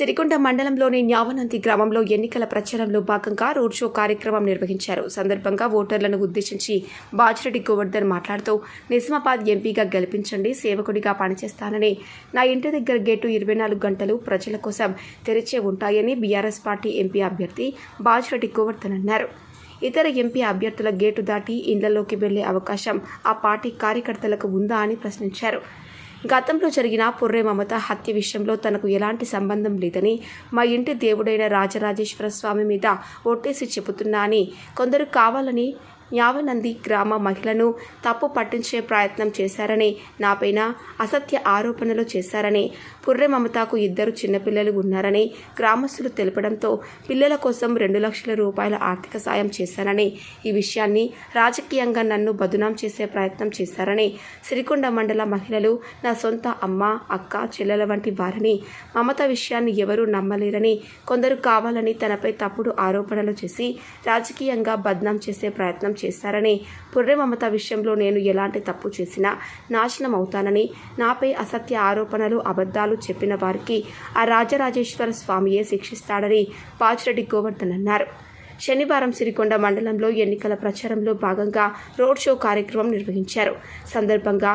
సిరికొండ మండలంలోని న్యావనంతి గ్రామంలో ఎన్నికల ప్రచారంలో భాగంగా రోడ్ షో కార్యక్రమం నిర్వహించారు. సందర్భంగా ఓటర్లను ఉద్దేశించి బాజిరెడ్డి గోవర్ధన్ మాట్లాడుతూ నిజామాబాద్ ఎంపీగా గెలిపించండి సేవకుడిగా పనిచేస్తానని. నా ఇంటి దగ్గర గేటు ఇరవై నాలుగు గంటలు ప్రజల కోసం తెరిచే ఉంటాయని బీఆర్ఎస్ పార్టీ ఎంపీ అభ్యర్థి బాజిరెడ్డి గోవర్ధన్ అన్నారు. ఇతర ఎంపీ అభ్యర్థుల గేటు దాటి ఇళ్ళలోకి వెళ్ళే అవకాశం ఆ పార్టీ కార్యకర్తలకు ఉందా అని ప్రశ్నించారు. గతంలో జరిగిన పుర్రే మమత హత్య విషయంలో తనకు ఎలాంటి సంబంధం లేదని మా ఇంటి దేవుడైన రాజరాజేశ్వర స్వామి మీద ఒట్టేసి చెబుతున్నా అని కొందరు కావాలని యావనంది గ్రామ మహిళను తప్పు పట్టించే ప్రయత్నం చేశారని నాపైన అసత్య ఆరోపణలు చేశారని పుర్రె మమతకు ఇద్దరు చిన్నపిల్లలు ఉన్నారని గ్రామస్తులు తెలపడంతో పిల్లల కోసం రెండు లక్షల రూపాయల ఆర్థిక సాయం చేశానని ఈ విషయాన్ని రాజకీయంగా నన్ను బదునాం చేసే ప్రయత్నం చేశారని సిరికొండ మండల మహిళలు నా సొంత అమ్మ అక్క చెల్లెల వంటి వారని మమత విషయాన్ని ఎవరూ నమ్మలేరని కొందరు కావాలని తనపై తప్పుడు ఆరోపణలు చేసి రాజకీయంగా బద్నాం చేసే ప్రయత్నం చేశారని పుర్రె మమత విషయంలో నేను ఎలాంటి తప్పు చేసినా నాశనం అవుతానని నాపై అసత్య ఆరోపణలు అబద్ధాలు చెప్పిన వారికి ఆ రాజరాజేశ్వర స్వామియే శిక్షిస్తాడని పాచిరెడ్డి గోవర్ధన్ అన్నారు. శనివారం సిరికొండ మండలంలో ఎన్నికల ప్రచారంలో భాగంగా రోడ్ షో కార్యక్రమం నిర్వహించారు. సందర్భంగా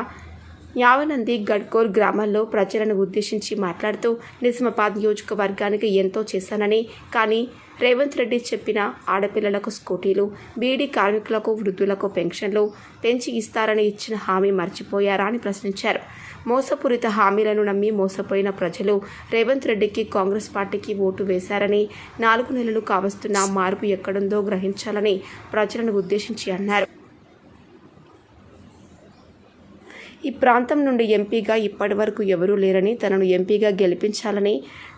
యావనంది గడ్కోర్ గ్రామంలో ప్రజలను ఉద్దేశించి మాట్లాడుతూ నిజామాబాద్ నియోజకవర్గానికి ఎంతో చేశానని కానీ రేవంత్ రెడ్డి చెప్పిన ఆడపిల్లలకు స్కూటీలు బీడీ కార్మికులకు వృద్ధులకు పెన్షన్లు పెంచి ఇస్తారని ఇచ్చిన హామీ మర్చిపోయారా అని ప్రశ్నించారు. మోసపూరిత హామీలను నమ్మి మోసపోయిన ప్రజలు రేవంత్ రెడ్డికి కాంగ్రెస్ పార్టీకి ఓటు వేశారని నాలుగు నెలలు కావస్తున్న మార్పు ఎక్కడుందో గ్రహించాలని ప్రజలను ఉద్దేశించి అన్నారు. ఈ ప్రాంతం నుండి ఎంపీగా ఇప్పటివరకు ఎవరూ లేరని తనను ఎంపీగా గెలిపించాలని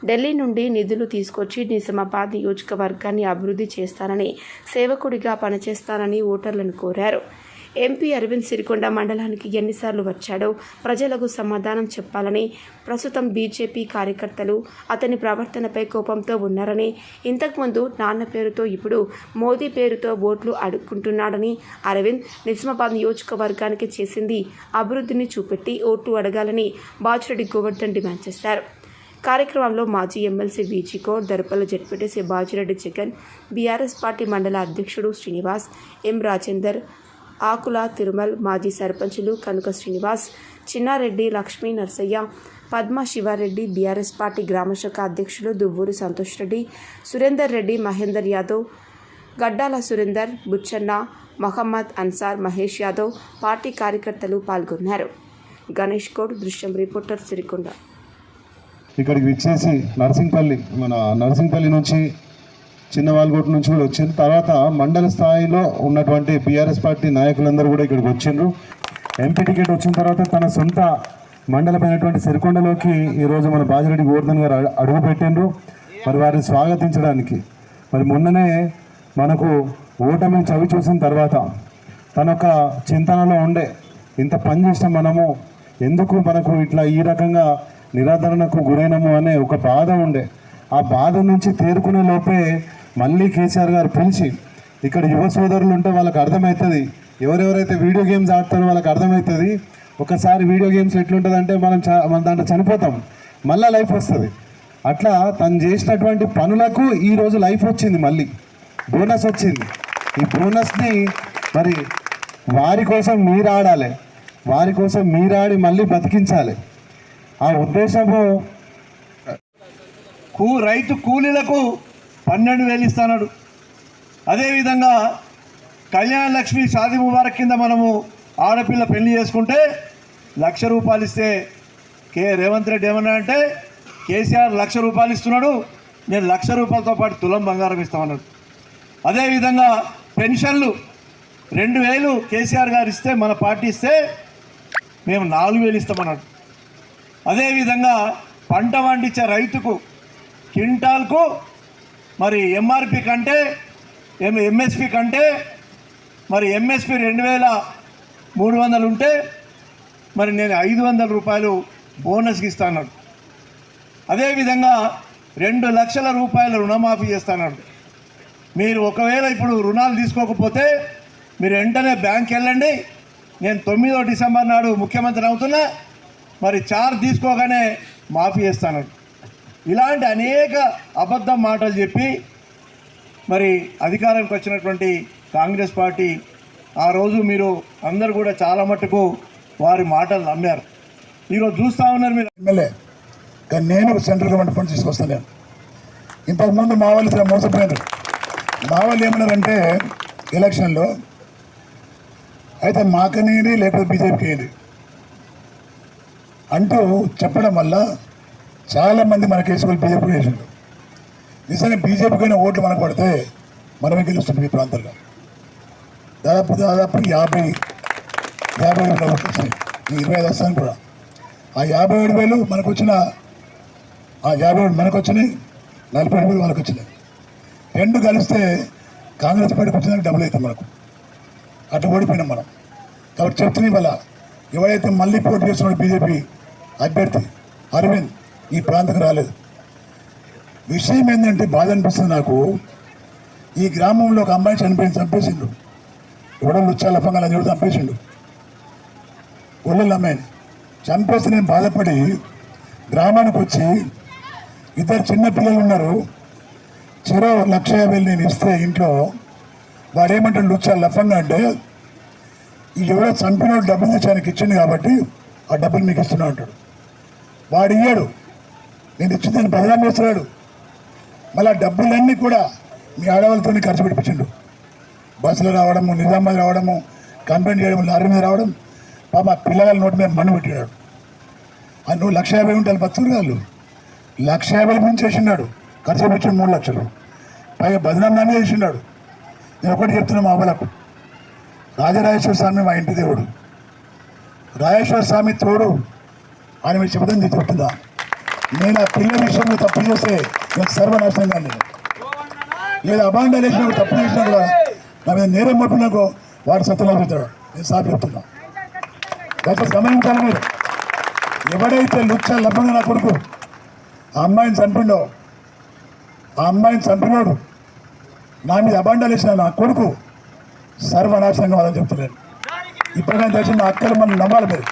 ఢిల్లీ నుండి నిధులు తీసుకొచ్చి నిజామాబాద్ నియోజకవర్గాన్ని అభివృద్ధి చేస్తానని సేవకుడిగా పనిచేస్తానని ఓటర్లను కోరారు. ఎంపీ అరవింద్ సిరికొండ మండలానికి ఎన్నిసార్లు వచ్చాడో ప్రజలకు సమాధానం చెప్పాలని ప్రస్తుతం బీజేపీ కార్యకర్తలు అతని ప్రవర్తనపై కోపంతో ఉన్నారని ఇంతకుముందు నాన్న పేరుతో ఇప్పుడు మోదీ పేరుతో ఓట్లు అడుక్కుంటున్నాడని అరవింద్ నిజామాబాద్ నియోజకవర్గానికి చేసింది అభివృద్ధిని చూపెట్టి ఓట్లు అడగాలని బాచిరెడ్డి గోవర్ధన్ డిమాండ్ చేశారు. కార్యక్రమంలో మాజీ MLC VG Goud Dharpally ZPTC Bajireddy Jagan BRS party మండల అధ్యక్షుడు శ్రీనివాస్ ఎం రాజేందర్ ఆకుల తిరుమల్ మాజీ సర్పంచులు కనుక శ్రీనివాస్ చిన్నారెడ్డి లక్ష్మీ నర్సయ్య పద్మ శివారెడ్డి బీఆర్ఎస్ పార్టీ గ్రామశాఖ అధ్యక్షులు దువ్వూరు సంతోష్ రెడ్డి సురేందర్ రెడ్డి మహేందర్ యాదవ్ గడ్డాల సురేందర్ బుచ్చన్న మహమ్మద్ అన్సార్ మహేష్ యాదవ్ పార్టీ కార్యకర్తలు పాల్గొన్నారు. గణేష్ కోడ్ దృశ్యం రిపోర్టర్ సిరికొండ. ఇక్కడికి విచ్చేసి నర్సింగ్పల్లి మన నర్సింగ్పల్లి నుంచి చిన్న నుంచి కూడా వచ్చింది. తర్వాత మండల స్థాయిలో ఉన్నటువంటి బీఆర్ఎస్ పార్టీ నాయకులందరూ కూడా ఇక్కడికి వచ్చిండ్రు. ఎంపీ టికెట్ వచ్చిన తర్వాత తన సొంత మండలమైనటువంటి సిరికొండలోకి ఈరోజు మన బాజిరెడ్డి గోవర్ధన్ గారు అడుగుపెట్టిండ్రు అడుగు పెట్టిండ్రు. మరి వారిని స్వాగతించడానికి. మరి మొన్ననే మనకు ఓటమిని చవి చూసిన తర్వాత తన ఒక చింతనలో ఉండే ఇంత పని చేసిన మనము ఎందుకు మనకు ఇట్లా ఈ రకంగా నిరాదరణకు గురైనము అనే ఒక బాధ ఉండే. ఆ బాధ నుంచి తేరుకునే లోపే మళ్ళీ కేసీఆర్ గారు పిలిచి ఇక్కడ యువ సోదరులు ఉంటే వాళ్ళకి అర్థమవుతుంది. ఎవరెవరైతే వీడియో గేమ్స్ ఆడతారో వాళ్ళకి అర్థమవుతుంది. ఒకసారి వీడియో గేమ్స్ ఎట్లుంటుందంటే మనం చ మన దాంట్లో చనిపోతాం. మళ్ళీ లైఫ్ వస్తుంది. అట్లా తను చేసినటువంటి పనులకు ఈరోజు లైఫ్ వచ్చింది మళ్ళీ. బోనస్ వచ్చింది. ఈ బోనస్ని మరి వారి కోసం మీరు ఆడాలి. వారి కోసం మీరు ఆడి మళ్ళీ బతికించాలి. ఆ ఉద్దేశము కూ రైతు కూలీలకు పన్నెండు వేలు ఇస్తున్నాడు అదేవిధంగా కళ్యాణ లక్ష్మి షాది ముబారక్ కింద మనము ఆడపిల్ల పెళ్ళి చేసుకుంటే లక్ష రూపాయలు ఇస్తే కే. రేవంత్ రెడ్డి ఏమన్నా అంటే కేసీఆర్ లక్ష రూపాయలు ఇస్తున్నాడు నేను లక్ష రూపాయలతో పాటు తులం బంగారం ఇస్తామన్నాడు. అదేవిధంగా పెన్షన్లు రెండు వేలు కేసీఆర్ గారు ఇస్తే మన పార్టీ ఇస్తే మేము నాలుగు వేలు ఇస్తామన్నాడు. అదేవిధంగా పంట పండించే రైతుకు క్వింటాల్కు మరి ఎంఆర్పి కంటే ఎం ఎంఎస్పి కంటే మరి ఎంఎస్పి రెండు వేల మూడు వందలు ఉంటే మరి నేను ఐదు వందల రూపాయలు బోనస్కి ఇస్తాను అదేవిధంగా రెండు లక్షల రూపాయల రుణమాఫీ చేస్తాను మీరు ఒకవేళ ఇప్పుడు రుణాలు తీసుకోకపోతే మీరు వెంటనే బ్యాంక్ వెళ్ళండి. నేను తొమ్మిదో డిసెంబర్ నాడు ముఖ్యమంత్రి అవుతున్నా. మరి చార్ తీసుకోగానే మాఫీ చేస్తాను ఇలాంటి అనేక అబద్ధం మాటలు చెప్పి మరి అధికారంకి వచ్చినటువంటి కాంగ్రెస్ పార్టీ ఆ రోజు మీరు అందరు కూడా చాలా మట్టుకు వారి మాటలు నమ్మారు. ఈరోజు చూస్తూ ఉన్నారు మీరు. ఎమ్మెల్యే కానీ నేను సెంట్రల్ గవర్నమెంట్ ఫండ్స్ తీసుకొస్తాను నేను. ఇంతకుముందు మా వాళ్ళు మోసపోయారు. మా వాళ్ళు ఏమన్నారంటే ఎలక్షన్లో అయితే మాకనేది లేకపోతే బీజేపీకి అంటూ చెప్పడం వల్ల చాలామంది మన కేసులు బీజేపీ వేసారు నిజంగా బీజేపీకైనా ఓట్లు మనకు పడితే మనమే గెలుస్తుంది ఈ ప్రాంతంలో. దాదాపు దాదాపు యాభై యాభై ఏడు వేలు వచ్చినాయి ఈ ఇరవై ఐదు వస్తాను కూడా. ఆ యాభై ఏడు వేలు మనకు వచ్చిన ఆ యాభై ఏడు మనకు వచ్చినాయి నలభై ఏడు వేలు మనకు వచ్చినాయి. రెండు కలిస్తే కాంగ్రెస్ పార్టీకి వచ్చిందని డబ్బులు అవుతాం మనకు. అటు ఓడిపోయినాం మనం. కాబట్టి చెప్తున్నాయి వల్ల ఎవరైతే మళ్ళీ పోటీ చేస్తున్నాడు బీజేపీ అభ్యర్థి అరవింద్ ఈ ప్రాంతం రాలేదు. విషయం ఏంటంటే బాధ అనిపిస్తుంది నాకు. ఈ గ్రామంలో ఒక అమ్మాయి చనిపోయింది చంపేసిండు. ఎవడో పొంగల్ లఫంగా కూడా చంపేసిండు. ఒళ్ళు అమ్మాయిని చంపేస్తే నేను బాధపడి గ్రామానికి వచ్చి ఇద్దరు చిన్న పిల్లలు ఉన్నారు. చెరో లక్ష యాభై నేను ఇస్తే ఇంట్లో వాడేమంటాడు లుచ్చా లఫంగా అంటే ఈ ఎవడో చంపిన డబ్బులు తెచ్చి ఆయనకి ఇచ్చింది కాబట్టి ఆ డబ్బులు మీకు ఇస్తున్నా అంటాడు. వాడు ఇయ్యాడు. నేను ఇచ్చి నేను బదనాం చేస్తున్నాడు. మళ్ళీ డబ్బులన్నీ కూడా మీ ఆడవాళ్ళతోనే ఖర్చు పెట్టించండు బస్సులో రావడము నిజామాబాద్ రావడము కంప్లైంట్ చేయడం లారీ మీద రావడం పాప పిల్లగాళ్ళ పిల్లల నోటి మీద మన్ను పెట్టినాడు. ఆ నువ్వు లక్ష యాభై ఉంటారు బతుకులు వాళ్ళు లక్ష యాభై మించి చేసినాడు. ఖర్చు పెట్టిన మూడు లక్షలు. పైగా బదనామాన్ని చేసినాడు. నేను ఒకటి చెప్తున్నా మా అవ్వలకు. రాజరాజేశ్వర స్వామి మా ఇంటి దేవుడు. రాజేశ్వర స్వామి తోడు ఆయన మీరు చెబుతుంది చెప్తుందా? నేను ఆ పిల్ల విషయంలో తప్పు చేస్తే నాకు సర్వనాశనం కానీ లేదా అబాండాలు వేసినా తప్పు చేసినా కూడా నా మీద నేరం పట్టినాకో వాడు సత్తులో నేను సార్ చెప్తున్నా. సమయం గమనించాలి మీరు ఎవడైతే లుచ్చ లభంగా నా కొడుకు ఆ అమ్మాయిని చంపిండో ఆ అమ్మాయిని చంపినోడు నా మీద అబాండాలు వేసిన నా కొడుకు సర్వనాశనం కావాలని చెప్తున్నాను ఇప్పటికైనా తెలిసి మా అక్కలు మనం నమ్మాలి మీరు.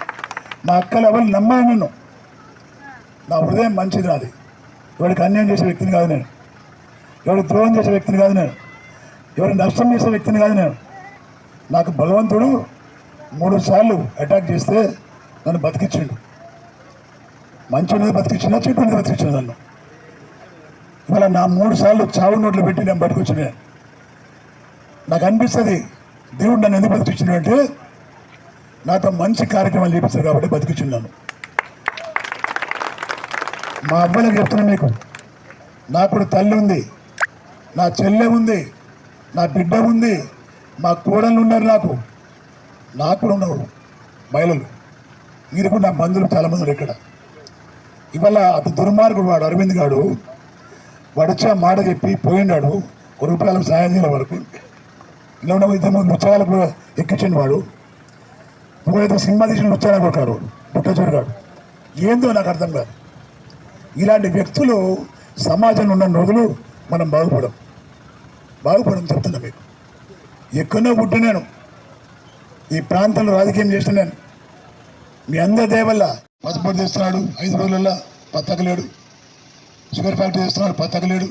మా అక్కలు ఎవరు నమ్మాలి నన్ను. నా హృదయం మంచిది నాది ఎవరికి అన్యాయం చేసే వ్యక్తిని కాదు నేను. ఎవరికి ద్రోహం చేసే వ్యక్తిని కాదు నేను. ఎవరికి నష్టం చేసే వ్యక్తిని కాదు నేను. నాకు భగవంతుడు మూడు సార్లు అటాక్ చేస్తే నన్ను బతికించిండు మంచి ఉన్నది బతికించినా చెట్టు ఉన్నది బతికించిన నన్ను. ఇవాళ నా మూడు సార్లు చావు నోట్లు పెట్టి నేను బతికొచ్చిన నాకు అనిపిస్తుంది దేవుడు నన్ను ఎందుకు బతికించినంటే నాతో మంచి కార్యక్రమాలు చేపిస్తారు కాబట్టి బతికించున్నాను మా అబ్బాయిలకు చెప్తున్నా మీకు. నాకు కూడా తల్లి ఉంది. నా చెల్లె ఉంది. నా బిడ్డ ఉంది. మా కోడళ్ళు ఉన్నారు నాకు. నాకు కూడా ఉన్నారు మహిళలు. మీరు కూడా నా బంధువులు చాలామంది ఉన్నారు ఇక్కడ. ఇవాళ అతి దుర్మార్గుడు వాడు అరవింద్ గాడు. వాడు మాట చెప్పి పోయినాడు ఒక రూపాయలకు సాయం చేయడం వరకు ఇలా ఉన్న ఇద్దరు ముందు ముచ్చగాలకు ఎక్కించండి వాడు. ఇంకోడైతే సినిమా తీసిన ముచ్చగాలకు ఒకడు బుట్టచోడు గాడు. ఏందో నాకు అర్థం కాదు. ఇలాంటి వ్యక్తులు సమాజంలో ఉన్న రోజులు మనం బాగుపడం. బాగుపడం చెప్తున్నా మీకు. ఎక్కడో పుట్టినాను ఈ ప్రాంతంలో రాజకీయం చేస్తున్నాను మీ అందరి దయ వల్ల పసుపొడి చేస్తున్నాడు ఐదు రోజులలో పత్తకలేడు షుగర్ ఫ్యాక్టరీ చేస్తున్నాడు పత్తకలేడు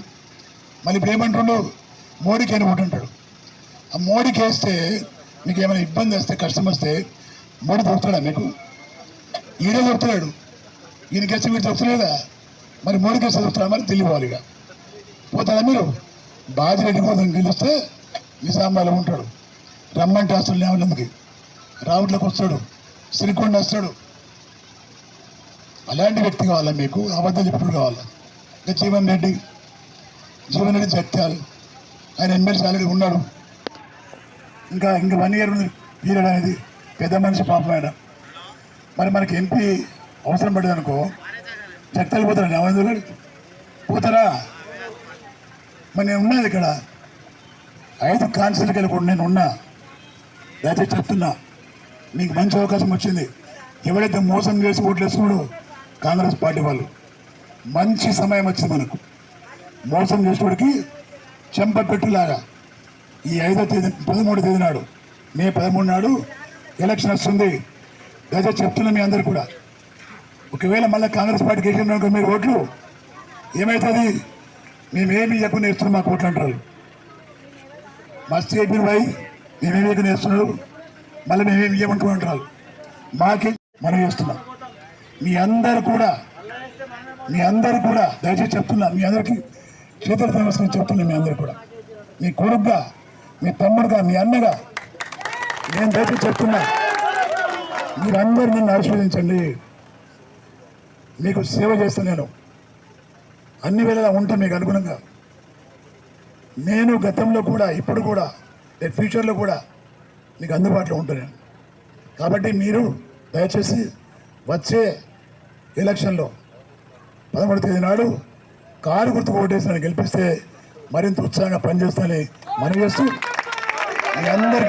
మళ్ళీ ఇప్పుడు ఏమంటుండు? మోడీకి అని ఉంటుంటాడు ఆ మోడీకి వేస్తే మీకు ఏమైనా ఇబ్బంది వస్తే కష్టం వస్తే మోడీ దొరుకుతాడా మీకు? ఈడే దొరుకుతున్నాడు ఈయనకి మీరు దొరుకుతలేదా మరి మోడీకే చదువుతున్నామని తెలియవాలి ఇక పోతాడా మీరు? బాజిరెడ్డి కోసం గెలిస్తే నిజామాబాద్లో ఉంటాడు. రమ్మంటే అసలు లేవనందుకి రావుట్లకు వస్తాడు. సిరికొండ వస్తాడు. అలాంటి వ్యక్తి కావాలా మీకు? అబద్ధం ఎప్పుడు కావాలా? ఇంకా జీవన్ రెడ్డి. జీవన్ రెడ్డి జత్యాలు ఆయన ఎమ్మెల్సీ ఆల్రెడీ ఉన్నాడు. ఇంకా ఇంకా వన్ ఇయర్ ఉంది పీరియడ్ అనేది. పెద్ద మనిషి పాపం ఆయన. మరి మనకి ఎంపీ అవసరం పడేది అనుకో జగతాలు పోతారా పోతారా? మరి నేను ఉన్నది ఇక్కడ. ఐదు కాన్సర్కి వెళ్ళకుండా నేను ఉన్నా. దయచేసి చెప్తున్నా నీకు మంచి అవకాశం వచ్చింది. ఎవరైతే మోసం చేసి ఓట్లు వేసుకున్నాడో కాంగ్రెస్ పార్టీ వాళ్ళు మంచి సమయం వచ్చింది మనకు. మోసం చేసేవాడికి చెంప పెట్టులాగా ఈ ఐదో తేదీ పదమూడు తేదీ నాడు మే పదమూడు నాడు ఎలక్షన్ వస్తుంది. దయచేసి చెప్తున్నా మీ అందరు కూడా. ఒకవేళ మళ్ళీ కాంగ్రెస్ పార్టీకి వేసిన మీరు ఓట్లు? ఏమవుతుంది మేమేమి చెప్పని ఇస్తున్నాం మాకు ఓట్లు అంటారు మస్తు చెప్పిన పోయి మేమేమి ఇక్కడ వేస్తున్నారు మళ్ళీ మేమేమి ఇవ్వమంటున్నారు మాకే మనం చేస్తున్నాం. మీ అందరు కూడా మీ అందరు కూడా దయచేసి చెప్తున్నా మీ అందరికీ చేతుల నమస్కారం చెప్తున్నా మీ అందరు కూడా. మీ కొడుగ్గా మీ తమ్ముడుగా మీ అన్నగా నేను దయచేసి చెప్తున్నా మీరందరూ నన్ను ఆశీర్వదించండి. మీకు సేవ చేస్తాను నేను అన్ని వేళలా ఉంటాను మీకు అనుగుణంగా. నేను గతంలో కూడా ఇప్పుడు కూడా నేను ఫ్యూచర్లో కూడా మీకు అందుబాటులో ఉంటాను. నేను కాబట్టి మీరు దయచేసి వచ్చే ఎలక్షన్లో పదమూడు తేదీ నాడు కారు గుర్తు ఓటేసి నన్ను గెలిపిస్తే మరింత ఉత్సాహంగా పనిచేస్తానని మనవి చేస్తూ మీ అందరికీ